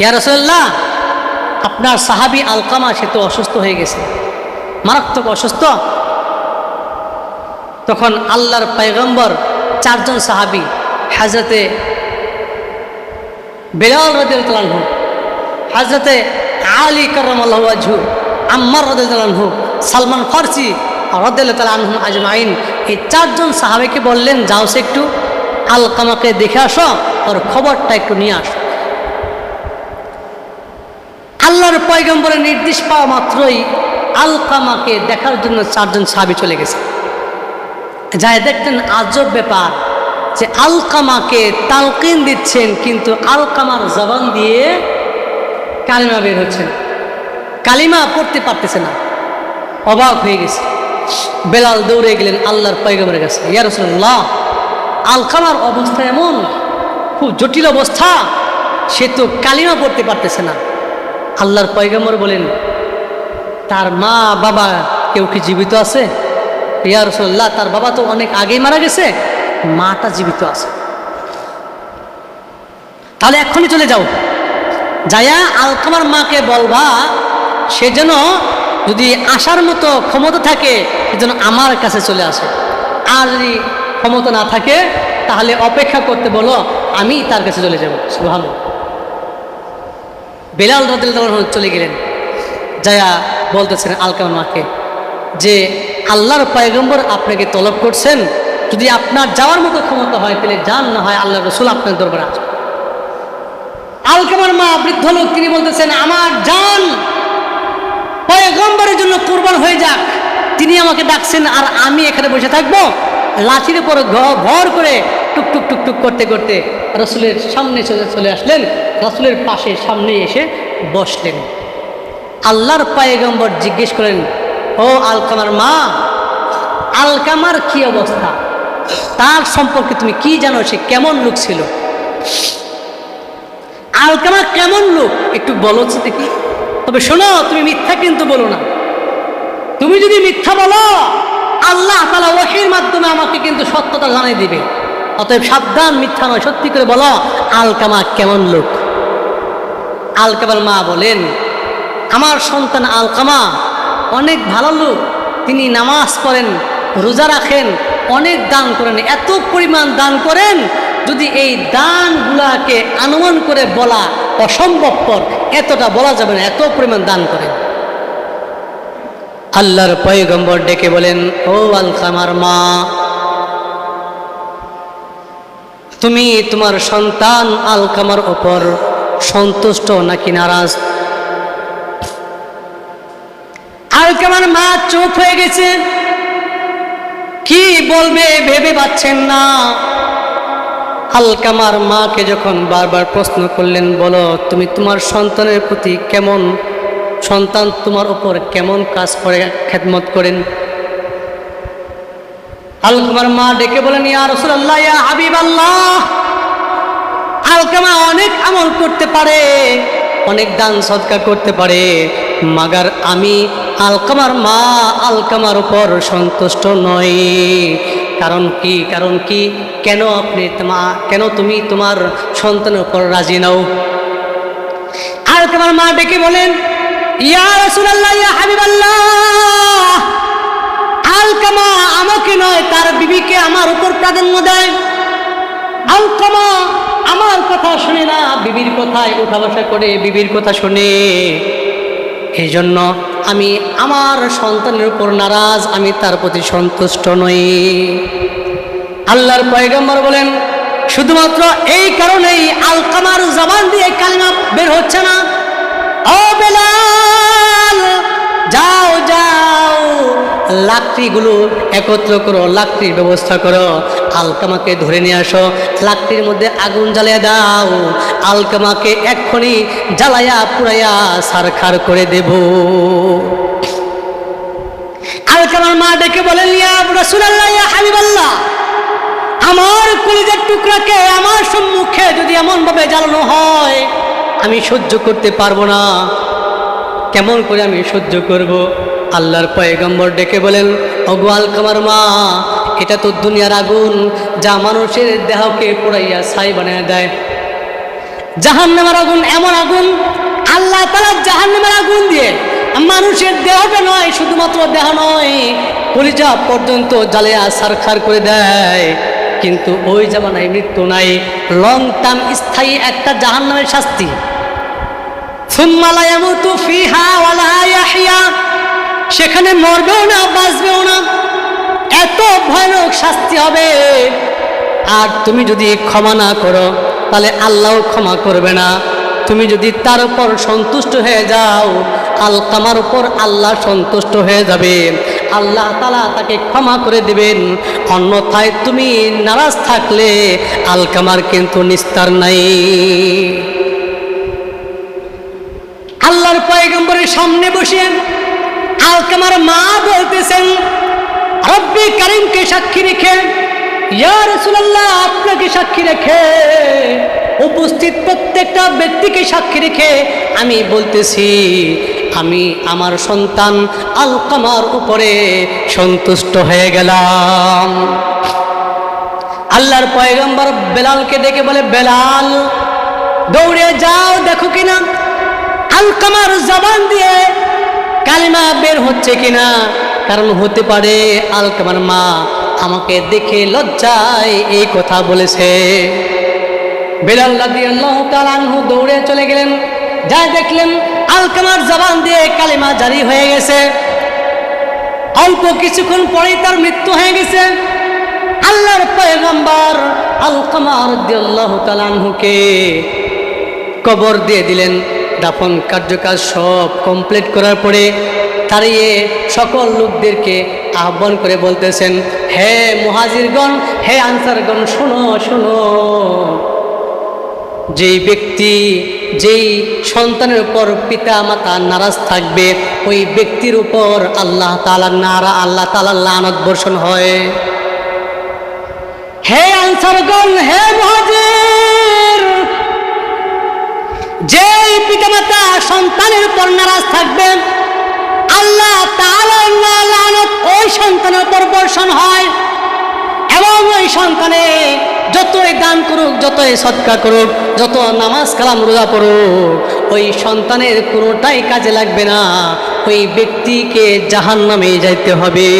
ইয়া রসল্লাহ আপনার সাহাবি আলকামা, সে তো অসুস্থ হয়ে গেছে। মারাত্মক অসুস্থ। তখন আল্লাহর পয়গম্বর চারজন সাহাবি, হাজরতে বেলাল রদিয়ালহু হাজরতে আলী করমাল্লাহু আম্মার রদিয়ালহু সালমান ফার্সি আনহু আজমাইন, এই চারজন সাহাবিকে বললেন, যাও সে একটু আলকামাকে দেখে আসো, ওর খবরটা একটু নিয়ে আসো আল্লাহর পয়গম্বরের নির্দেশ পাওয়া মাত্রই আলকামাকে দেখার জন্য চারজন সাবি চলে গেছে। যাই দেখতেন আজব ব্যাপার যে আলকামাকে তালকিন দিচ্ছেন, কিন্তু আলকামার জবান দিয়ে কালিমা বের হচ্ছেন কালিমা পড়তে পারতেছে না। অবাক হয়ে গেছে। বেলাল দৌড়ে গেলেন আল্লাহর পয়গম্বরের কাছে। ইয়া রসুল্লাহ আলকামার অবস্থা এমন, খুব জটিল অবস্থা, সে তো কালিমা পড়তে পারতেছে না। আল্লাহর পয়গম্বর বলেন, তার মা, বাবা কেউ কি জীবিত আছে? ইয়া তার বাবা তো অনেক আগেই মারা গেছে, মাটা জীবিত আছে। তাহলে এক্ষুনি চলে যাও। যায়া আলকামার মাকে বলবা, সে যেন যদি আসার মতো ক্ষমতা থাকে, সে যেন আমার কাছে চলে আসে। আর যদি ক্ষমতা না থাকে, তাহলে অপেক্ষা করতে বলো, আমি তার কাছে চলে যাব। ভালো বেলাল রদুল্লাহ চলে গেলেন। যায়া বলতেছেন আলকামার মাকে যে আল্লাহর পয়গম্বর আপনাকে তলব করছেন, যদি আপনার যাওয়ার মতো ক্ষমতা হয়, তাহলে যান, না হয় আল্লাহ রসুল আপনার দরবারে আসবে আলকামার মা বৃদ্ধ লোক, তিনি বলতেছেন, আমার জান পয়গম্বরের জন্য কোরবান হয়ে যাক। তিনি আমাকে ডাকছেন, আর আমি এখানে বসে থাকব। লাঠির উপর ভর করে টুক টুক টুক টুক করতে করতে রসুলের সামনে চলে চলে আসলেন। রসুলের পাশে সামনে এসে বসলেন। আল্লাহর পায়গম্বর জিজ্ঞেস করেন ও আলকামার মা, আলকামার কি অবস্থা? তার সম্পর্কে তুমি কি জানো? সে কেমন লোক ছিল? আলকামা কেমন লোক? একটু বলো দেখি। তবে শোনো, তুমি মিথ্যা কিন্তু বলো না। তুমি যদি মিথ্যা বলো, আল্লাহ তালা ওহির মাধ্যমে আমাকে কিন্তু সত্যতা জানাই দিবে। অতএব সাবধান, মিথ্যা নয়, সত্যি করে বলো, আলকামা কেমন লোক? আলকামার মা বলেন, আমার সন্তান আলকামা অনেক ভালো লোক। তিনি নামাজ পড়েন, রোজা রাখেন, অনেক দান করেন। এত পরিমাণ দান করেন, যদি এই দানগুলাকে আনুমান করে বলা অসম্ভবপর এতটা বলা যাবে না, এত পরিমাণ দান করেন। আল্লাহর পয়গম্বর ডেকে বলেন, ও আলকামার মা তুমি তোমার সন্তান আলকামার ওপর সন্তুষ্ট নাকি নারাজ? আলকামার মা চুপ হয়ে গেছে। কি বলবে ভেবে পাচ্ছেন না। আলকামার মাকে যখন বারবার প্রশ্ন করলেন, বলো, তুমি তোমার সন্তানের প্রতি কেমন? সন্তান তোমার উপর কেমন কাজ করে, খেদমত করেন? আলকামার মা ডেকে বলেন রসুল্লাহ আলকামা অনেক আমল করতে পারে, অনেক দান সৎকার করতে পারে, মাগার আমি আলকামার মা আলকামার উপর সন্তুষ্ট নই। কারণ কি কারণ কি, কেন আপনি তোমা, কেন তুমি তোমার সন্তানের উপর রাজি নাও? আলকামার মা ডেকে বলেন, ইয়া রসুলাল্লাহ বিবিকে আমার উপর প্রাধান্য দেয়। আলকামা আমার কথা শুনে না, বিবির কথায় উঠা বসা করে বিবির কথা শুনে। এই জন্য আমি আমার সন্তানের উপর নারাজ, আমি তার প্রতি সন্তুষ্ট নই। আল্লাহর পয়গম্বর বলেন, শুধুমাত্র এই কারণেই আলকামার জবান দিয়ে কালিমা বের হচ্ছে না। ও লাকড়িগুলো একত্র করো, লাকড়ির ব্যবস্থা করো। আলকামাকে ধরে নিয়ে আসো, লাকড়ির মধ্যে আগুন জ্বালিয়ে দাও। আলকামাকে এক্ষুনি জ্বালাইয়া পুড়াইয়া সারখার করে দেব। আলকামার মা ডেকে বলেন আমার কলিজার টুকরাকে আমার সম্মুখে যদি এমনভাবে জ্বালানো হয়, আমি সহ্য করতে পারব না। কেমন করে আমি সহ্য করব? আল্লাহর পয়গম্বর ডেকে বলেন অগোয়াল কামার মা, এটা তো দুনিয়ার আগুন, যা মানুষের দেহকে পোড়াইয়া ছাই বানিয়ে দেয়। জাহান নামার আগুন এমন আগুন, আল্লাহ জাহান্নামের আগুন দিয়ে মানুষের দেহটা নয়, শুধুমাত্র দেহ নয় পরিচা পর্যন্ত জ্বালে সারখার করে দেয়। কিন্তু ওই জামানায় মৃত্যু নাই লং টার্ম স্থায়ী একটা জাহান্নামের শাস্তি। সুম্মা লা ইয়ামুতু ফিহা ওয়া লা ইয়াহইয়া সেখানে মরবেও না, বাঁচবেও না। এত ভয়ানক শাস্তি হবে। আর তুমি যদি ক্ষমা না করো, তাহলে আল্লাহও ক্ষমা করবে না। তুমি যদি তার উপর সন্তুষ্ট হয়ে যাও আল কামার উপর আল্লাহ সন্তুষ্ট হয়ে যাবে। আল্লাহ তালা তাকে ক্ষমা করে দেবেন। অন্যথায় তুমি নারাজ থাকলে আল কামার কিন্তু নিস্তার নাই। আল্লাহর পয়গম্বরের সামনে বসে আলকামার মা বলতেছেন, রব্বি করিমকে সাক্ষী রেখে, ইয়া আপনাকে সাক্ষী রেখে, উপস্থিত প্রত্যেকটা ব্যক্তিকে সাক্ষী রেখে আমি বলতেছি, আমি আমার সন্তান আলকামার উপরে সন্তুষ্ট হয়ে গেলাম। আল্লাহর পয়গম্বর বেলালকে ডেকে বলে, বেলাল, দৌড়ে যাও, দেখো কিনা, আলকামার জবান দিয়ে কালিমা বের হচ্ছে কিনা? কারণ হতে পারে আলকামার মা আমাকে দেখে লজ্জায় এই কথা বলেছে। বেলাল রাদিয়াল্লাহু আনহু দৌড়ে চলে গেলেন। যা দেখলেন আলকামার জবান দিয়ে কালিমা জারি হয়ে গেছে। অল্প কিছুক্ষণ পরেই তার মৃত্যু হয়ে গেছে। আল্লাহর পয়গম্বর আলকামা রাদিয়াল্লাহু তাআলা আনহুকে কবর দিয়ে দিলেন। দাফন কার্যকাজ সব কমপ্লিট করার পরে দাঁড়িয়ে সকল লোকদেরকে আহ্বান করে বলতেছেন, হে মুহাজিরগণ, হে আনসারগণ, শোনো শোনো। যেই ব্যক্তি, যেই সন্তানের উপর পিতা মাতা নারাজ থাকবে, ওই ব্যক্তির উপর আল্লাহ তালার নারা, আল্লাহ তালার লানত বর্ষণ হয়। হে আনসারগণ, হে মহাজির! যেই পিতামাতা সন্তানের উপর নারাজ থাকবেন আল্লাহ ওই সন্তানের উপর বর্ষণ হয় এবং ওই সন্তানে যতই দান করুক, যতই সৎকা করুক, যত নামাজ কালাম, রোজা পড়ুক, ওই সন্তানের কোনোটাই কাজে লাগবে না। ওই ব্যক্তিকে জাহান্নামে যাইতে হবে।